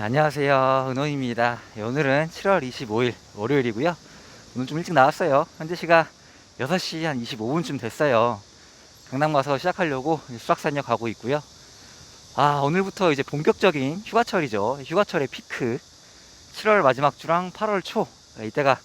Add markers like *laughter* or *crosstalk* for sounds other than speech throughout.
네, 안녕하세요. 은호입니다. 네, 오늘은 7월 25일 월요일이고요. 오늘 좀 일찍 나왔어요. 현재 시각 6시 한 25분쯤 됐어요. 강남 가서 시작하려고 수락산역 가고 있고요. 아, 오늘부터 이제 본격적인 휴가철이죠. 휴가철의 피크. 7월 마지막 주랑 8월 초. 네, 이때가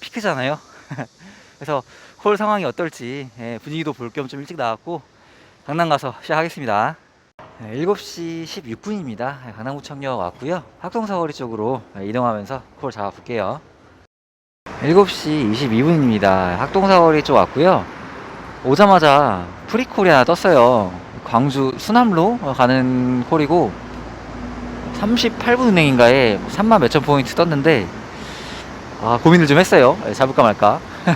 피크잖아요. *laughs* 그래서 홀 상황이 어떨지 예, 분위기도 볼 겸 좀 일찍 나왔고 강남 가서 시작하겠습니다. 네, 7시 16분입니다. 강남구청역 왔고요. 학동사거리 쪽으로 이동하면서 콜 잡아볼게요. 7시 22분입니다. 학동사거리 쪽 왔고요. 오자마자 프리콜이 하나 떴어요. 광주 수남로 가는 콜이고 38분 운행인가에 3만 몇천 포인트 떴는데 아 고민을 좀 했어요. 네, 잡을까 말까. *laughs*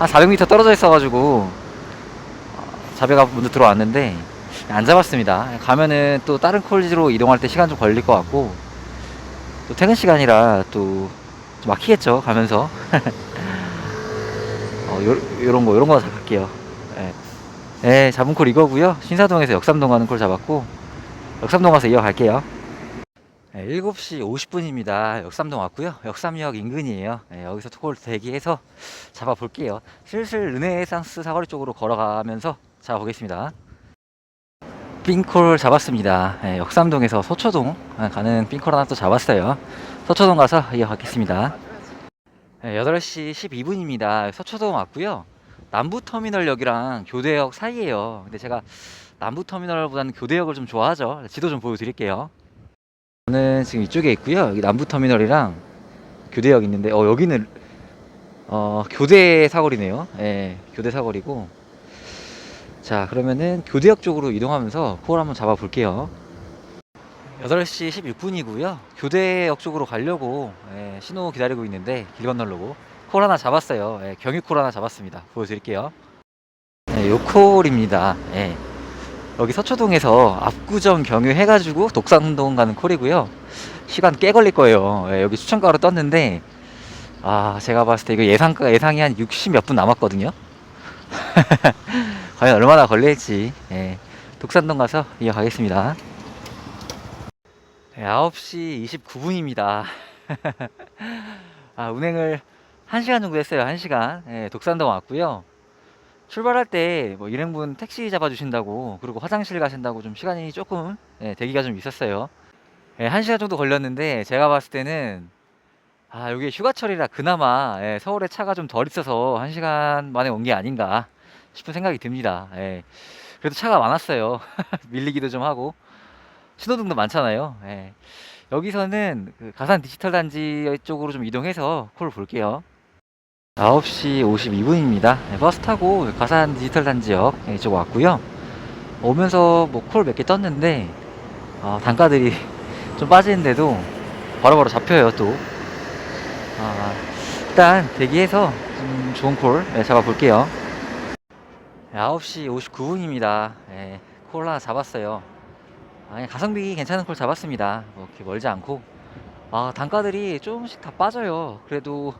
한 400m 떨어져 있어가지고 아, 자배가 먼저 들어왔는데 안 잡았습니다. 가면은 또 다른 콜지로 이동할 때 시간 좀 걸릴 것 같고 또 퇴근 시간이라 또좀 막히겠죠 가면서 *laughs* 어, 요, 요런 거 요런 거 잡을게요. 예. 네, 잡은 콜 이거고요. 신사동에서 역삼동 가는 콜 잡았고 역삼동 가서 이어갈게요. 네, 7시 50분입니다. 역삼동 왔고요. 역삼역 인근이에요. 네, 여기서 콜 대기해서 잡아볼게요. 슬슬 르네상스 사거리 쪽으로 걸어가면서 잡아보겠습니다. 삥콜 잡았습니다. 네, 역삼동에서 소초동 가는 삥콜 하나 또 잡았어요. 서초동 가서 이어가겠습니다. 네, 8시 12분입니다. 서초동 왔고요. 남부터미널역이랑 교대역 사이에요. 근데 제가 남부터미널보다는 교대역을 좀 좋아하죠. 지도 좀 보여드릴게요. 저는 지금 이쪽에 있고요. 여기 남부터미널이랑 교대역 있는데, 어, 여기는, 어, 교대 사거리네요. 예, 교대 사거리고. 자, 그러면은 교대역 쪽으로 이동하면서 콜 한번 잡아 볼게요. 8시 16분이고요. 교대역 쪽으로 가려고 예, 신호 기다리고 있는데 길 건너려고 콜 하나 잡았어요. 예, 경유 콜 하나 잡았습니다. 보여드릴게요. 네, 요 콜입니다. 예. 여기 서초동에서 압구정 경유 해가지고 독산동 가는 콜이고요. 시간 꽤 걸릴 거예요. 예, 여기 추천가로 떴는데 아 제가 봤을 때 이거 예상가 예상이 한 60 몇 분 남았거든요. *laughs* 과연 얼마나 걸릴지 예, 독산동 가서 이어가겠습니다. 네, 9시 29분입니다. *laughs* 아, 운행을 1시간 정도 했어요. 1시간. 예, 독산동 왔고요. 출발할 때 뭐 일행분 택시 잡아주신다고 그리고 화장실 가신다고 좀 시간이 조금 예, 대기가 좀 있었어요. 예, 1시간 정도 걸렸는데 제가 봤을 때는 아, 여기 휴가철이라 그나마 예, 서울에 차가 좀 덜 있어서 1시간 만에 온 게 아닌가 싶은 생각이 듭니다. 예. 그래도 차가 많았어요. *laughs* 밀리기도 좀 하고. 신호등도 많잖아요. 예. 여기서는 그 가산 디지털 단지 쪽으로 좀 이동해서 콜을 볼게요. 9시 52분입니다. 버스 타고 가산 디지털 단지역 이쪽 왔고요. 오면서 뭐 콜 몇 개 떴는데 아, 단가들이 *laughs* 좀 빠지는데도 바로바로 잡혀요 또. 아, 일단 대기해서 좀 좋은 콜 네, 잡아볼게요. 9시 59분입니다. 콜 하나 잡았어요. 아니 가성비 괜찮은 콜 잡았습니다. 뭐 이렇게 멀지 않고 아 단가들이 조금씩 다 빠져요. 그래도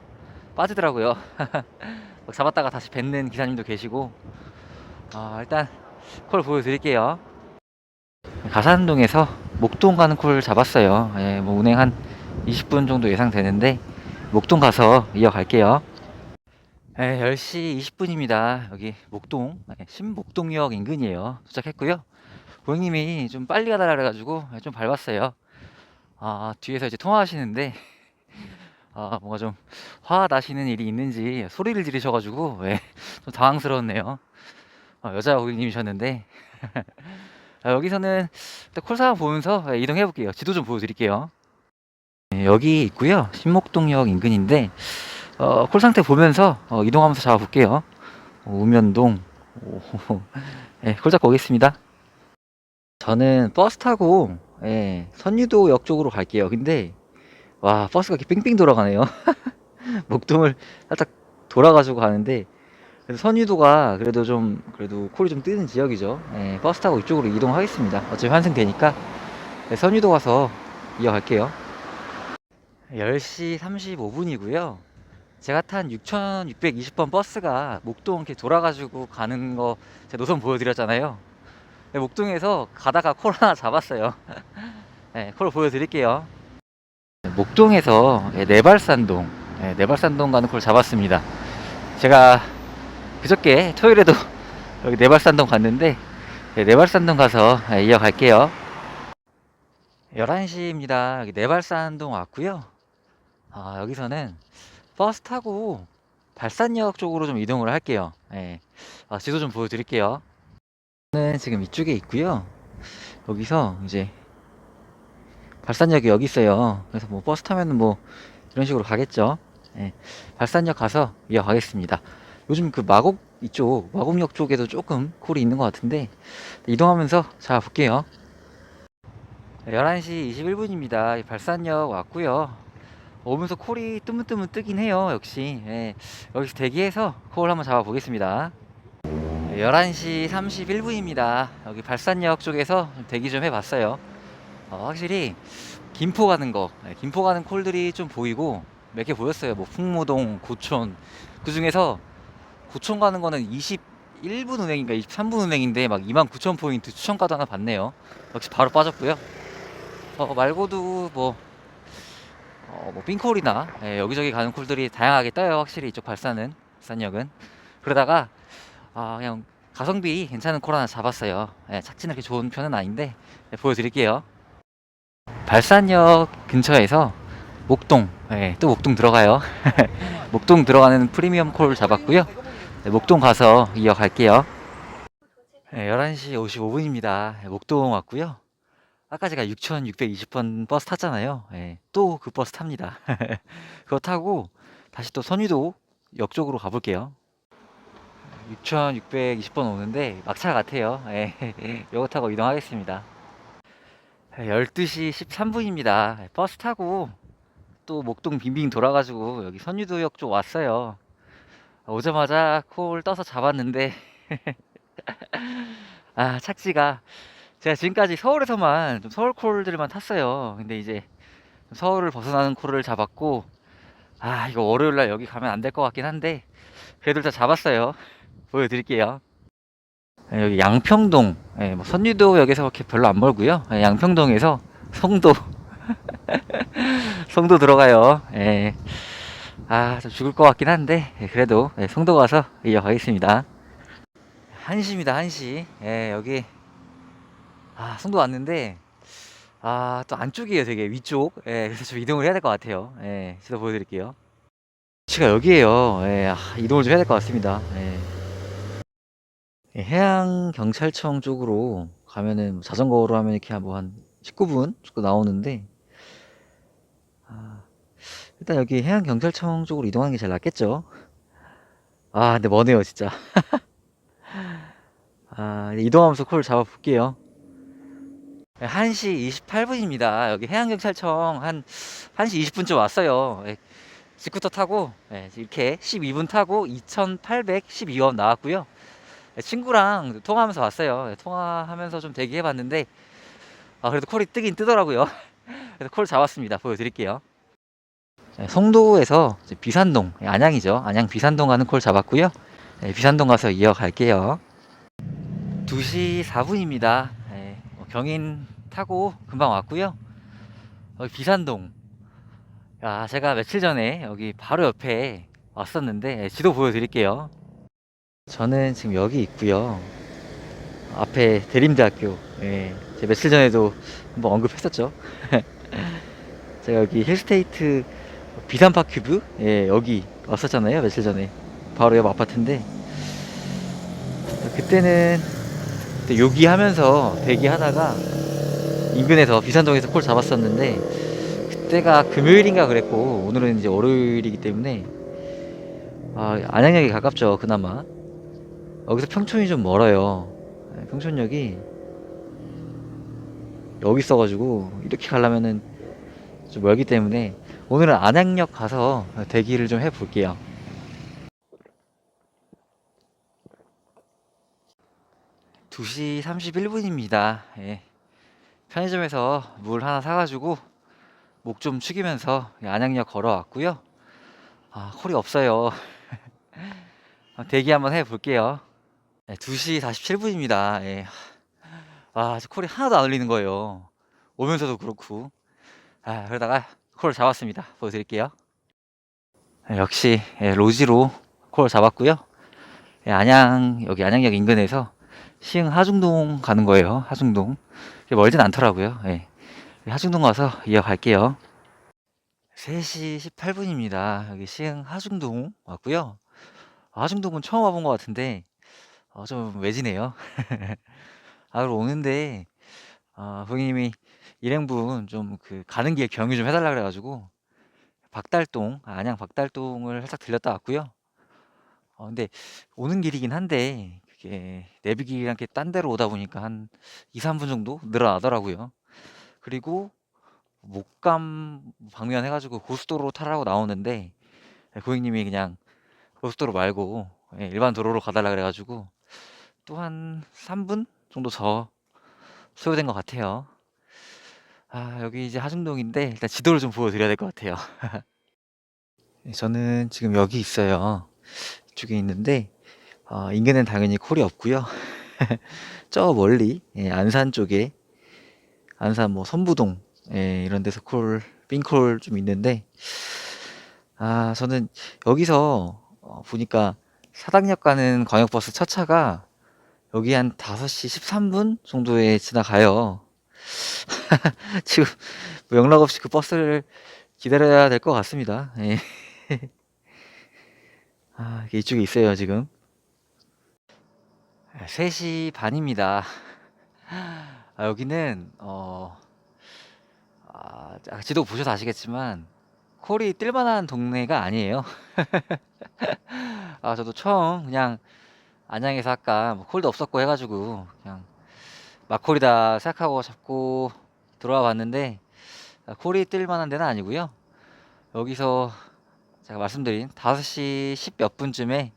빠지더라고요. *laughs* 막 잡았다가 다시 뱉는 기사님도 계시고 아 일단 콜 보여드릴게요. 가산동에서 목동 가는 콜 잡았어요. 예, 뭐 운행 한 20분 정도 예상되는데 목동 가서 이어갈게요. 예, 10시 20분입니다. 여기 목동 예, 신목동역 인근이에요. 도착했고요. 고객님이 좀 빨리 가달라 그래가지고 좀 밟았어요. 아, 뒤에서 이제 통화하시는데, *laughs* 아, 뭔가 좀 화 나시는 일이 있는지 소리를 지르셔가지고, 예, 좀 당황스러웠네요. 어, 여자 고객님이셨는데, *laughs* 아, 여기서는 일단 콜 상황 보면서 예, 이동해 볼게요. 지도 좀 보여드릴게요. 예, 여기 있고요. 신목동역 인근인데, 어, 콜 상태 보면서 어, 이동하면서 잡아볼게요. 어, 우면동, 오, *laughs* 예, 콜 잡고 오겠습니다. 저는 버스 타고 예, 선유도역 쪽으로 갈게요. 근데 와 버스가 이렇게 빙빙 돌아가네요. *laughs* 목동을 살짝 돌아가지고 가는데 그래서 선유도가 그래도 좀 그래도 콜이 좀 뜨는 지역이죠. 예, 버스 타고 이쪽으로 이동하겠습니다. 어차피 환승 되니까 네, 선유도 가서 이어갈게요. 10시 35분이고요. 제가 탄 6620번 버스가 목동 이렇게 돌아가지고 가는 거 제 노선 보여드렸잖아요. 네, 목동에서 가다가 콜 하나 *laughs* 잡았어요. *laughs* 네, 콜 보여드릴게요. 목동에서 예, 내발산동, 예, 내발산동 가는 콜 잡았습니다. 제가 그저께 토요일에도 *laughs* 여기 내발산동 갔는데 예, 내발산동 가서 예, 이어갈게요. 11시입니다. 여기 내발산동 왔고요. 아, 여기서는 버스 타고 발산역 쪽으로 좀 이동을 할게요. 예. 아, 지도 좀 보여드릴게요. 저는 지금 이쪽에 있고요. 여기서 이제 발산역이 여기 있어요. 그래서 뭐 버스 타면은 뭐 이런 식으로 가겠죠. 예. 발산역 가서 이어가겠습니다. 요즘 그 마곡 이쪽 마곡역 쪽에도 조금 콜이 있는 것 같은데 이동하면서 자 볼게요. 11시 21분입니다. 발산역 왔고요. 오면서 콜이 뜨문뜨문 뜨긴 해요. 역시 예. 여기서 대기해서 콜 한번 잡아 보겠습니다. 11시 31분입니다. 여기 발산역 쪽에서 좀 대기 좀 해봤어요. 어, 확실히 김포 가는 거, 네, 김포 가는 콜들이 좀 보이고 몇 개 보였어요. 뭐 풍무동, 고촌 그 중에서 고촌 가는 거는 21분 운행인가 23분 운행인데 막 2만 9천 포인트 추천가도 하나 봤네요. 역시 바로 빠졌고요. 어, 말고도 뭐, 어, 뭐 冰콜이나 예, 여기저기 가는 콜들이 다양하게 떠요. 확실히 이쪽 발산은 발산역은 그러다가 아, 그냥 가성비 괜찮은 콜 하나 잡았어요. 예, 착지는 그렇게 좋은 편은 아닌데 예, 보여드릴게요. 발산역 근처에서 목동, 예, 또 목동 들어가요. *laughs* 목동 들어가는 프리미엄 콜 잡았고요. 네, 목동 가서 이어갈게요. 예, 11시 55분입니다. 목동 왔고요. 아까 제가 6620번 버스 탔잖아요. 예, 또 그 버스 탑니다. *laughs* 그거 타고 다시 또 선유도 역 쪽으로 가볼게요. 6620번 오는데 막차 같아요. 예, *laughs* 요거 타고 이동하겠습니다. 12시 13분입니다. 버스 타고 또 목동 빙빙 돌아가지고 여기 선유도역 쪽 왔어요. 오자마자 콜 떠서 잡았는데 *laughs* 아 착지가 제가 지금까지 서울에서만 좀 서울 콜들만 탔어요. 근데 이제 서울을 벗어나는 콜을 잡았고 아 이거 월요일 날 여기 가면 안 될 것 같긴 한데 그래도 다 잡았어요. 보여드릴게요. 네, 여기 양평동, 예, 뭐 선유도역에서 그렇게 별로 안 멀고요. 예, 양평동에서 송도, *laughs* 송도 들어가요. 예. 아, 좀 죽을 것 같긴 한데 예, 그래도 예, 송도 가서 이어가겠습니다. 한시입니다, 한시. 예, 여기 아, 송도 왔는데 아, 또 안쪽이에요, 되게 위쪽. 예, 그래서 좀 이동을 해야 될 것 같아요. 예, 지도 보여드릴게요. 위치가 여기에요. 예, 아, 이동을 좀 해야 될 것 같습니다. 예. 예, 해양 경찰청 쪽으로 가면은 뭐 자전거로 하면 이렇게 뭐한 19분 정도 나오는데 아, 일단 여기 해양 경찰청 쪽으로 이동하는 게 제일 낫겠죠. 아, 근데 머네요, 진짜. *laughs* 아, 이동하면서 콜 잡아 볼게요. 1시 28분입니다. 여기 해양경찰청 한 1시 20분쯤 왔어요. 예, 스쿠터 타고 예, 이렇게 12분 타고 2,812원 나왔고요. 예, 친구랑 통화하면서 왔어요. 예, 통화하면서 좀 대기해 봤는데 아 그래도 콜이 뜨긴 뜨더라고요. *laughs* 그래서 콜 잡았습니다. 보여드릴게요. 예, 송도에서 비산동 예, 안양이죠. 안양 비산동 가는 콜 잡았고요. 예, 비산동 가서 이어갈게요. 2시 4분입니다. 뭐 경인 타고 금방 왔고요. 여기 비산동. 야, 제가 며칠 전에 여기 바로 옆에 왔었는데 예, 지도 보여드릴게요. 저는 지금 여기 있고요. 앞에 대림대학교. 예, 제가 며칠 전에도 한번 언급했었죠. *laughs* 제가 여기 힐스테이트 비산파큐브 예, 여기 왔었잖아요. 며칠 전에 바로 옆 아파트인데 그때는 그때 요기하면서 대기하다가 인근에서 비산동에서 콜 잡았었는데 그때가 금요일인가 그랬고 오늘은 이제 월요일이기 때문에 아, 안양역이 가깝죠 그나마. 여기서 평촌이 좀 멀어요. 네, 평촌역이 여기 있어가지고 이렇게 가려면은 좀 멀기 때문에 오늘은 안양역 가서 대기를 좀 해볼게요 2시 31분입니다. 예. 편의점에서 물 하나 사가지고 목 좀 축이면서 안양역 걸어왔고요. 아, 콜이 없어요. *laughs* 아, 대기 한번 해볼게요. 네, 2시 47분입니다. 예. 아, 저 콜이 하나도 안 울리는 거예요. 오면서도 그렇고. 아, 그러다가 콜 잡았습니다. 보여드릴게요. 예, 역시 예, 로지로 콜 잡았고요. 예, 안양 여기 안양역 인근에서 시흥 하중동 가는 거예요. 하중동. 멀진 않더라고요. 예. 하중동 가서 이어갈게요. 3시 18분입니다. 여기 시흥 하중동 왔고요. 하중동은 처음 와본 것 같은데 어, 좀 외지네요. *laughs* 아, 그리고 오는데 아, 고객님이 일행분 좀 그 가는 길 경유 좀 해달라 그래가지고 박달동, 아, 안양 박달동을 살짝 들렸다 왔고요. 어, 근데 오는 길이긴 한데 그게 내비기랑 이렇게 딴 데로 오다 보니까 한 2, 3분 정도 늘어나더라고요. 그리고 목감 방면 해가지고 고속도로 타라고 나오는데 예, 고객님이 그냥 고속도로 말고 예, 일반 도로로 가달라 그래가지고 또 한 3분 정도 더 소요된 것 같아요. 아, 여기 이제 하중동인데 일단 지도를 좀 보여드려야 될 것 같아요. *laughs* 네, 저는 지금 여기 있어요. 이쪽에 있는데 어, 인근엔 당연히 콜이 없고요. *laughs* 저 멀리 예, 안산 쪽에 안산 뭐 선부동 예, 이런 데서 콜 冰콜 좀 있는데 아 저는 여기서 어, 보니까 사당역 가는 광역버스 첫 차가 여기 한 5시 13분 정도에 지나가요. *laughs* 지금 뭐 연락 없이 그 버스를 기다려야 될 것 같습니다. 예. *laughs* 아, 이쪽에 있어요, 지금. 3시 반입니다. 아, 여기는, 어, 아, 아, 지도 보셔서 아시겠지만, 콜이 뜰만한 동네가 아니에요. *laughs* 아, 저도 처음 그냥 안양에서 아까 뭐 콜도 없었고 해가지고, 그냥 막콜이다 생각하고 잡고 들어와 봤는데, 아, 콜이 뜰만한 데는 아니고요. 여기서 제가 말씀드린 5시 10 몇 분쯤에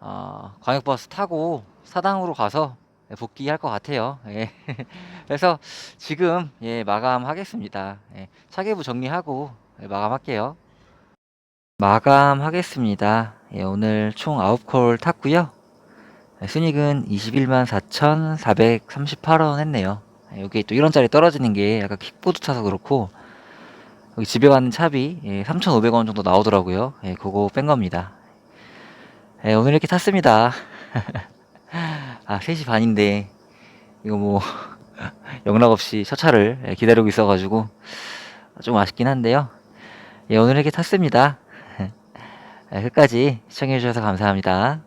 어, 광역버스 타고 사당으로 가서 복귀할 것 같아요. 예. *laughs* 그래서 지금 예, 마감하겠습니다. 예, 차계부 정리하고 예, 마감할게요. 마감하겠습니다. 예, 오늘 총 9콜 탔고요. 예, 순익은 21만 4,438원 했네요. 예, 여기 또 1원짜리 떨어지는 게 약간 킥보드 타서 그렇고 여기 집에 가는 차비 예, 3,500원 정도 나오더라고요. 예, 그거 뺀 겁니다. 예, 오늘 이렇게 탔습니다. *laughs* 아, 3시 반인데 이거 뭐 *laughs* 영락 없이 첫 차를 예, 기다리고 있어가지고 좀 아쉽긴 한데요. 예, 오늘 이렇게 탔습니다. *laughs* 예, 끝까지 시청해주셔서 감사합니다.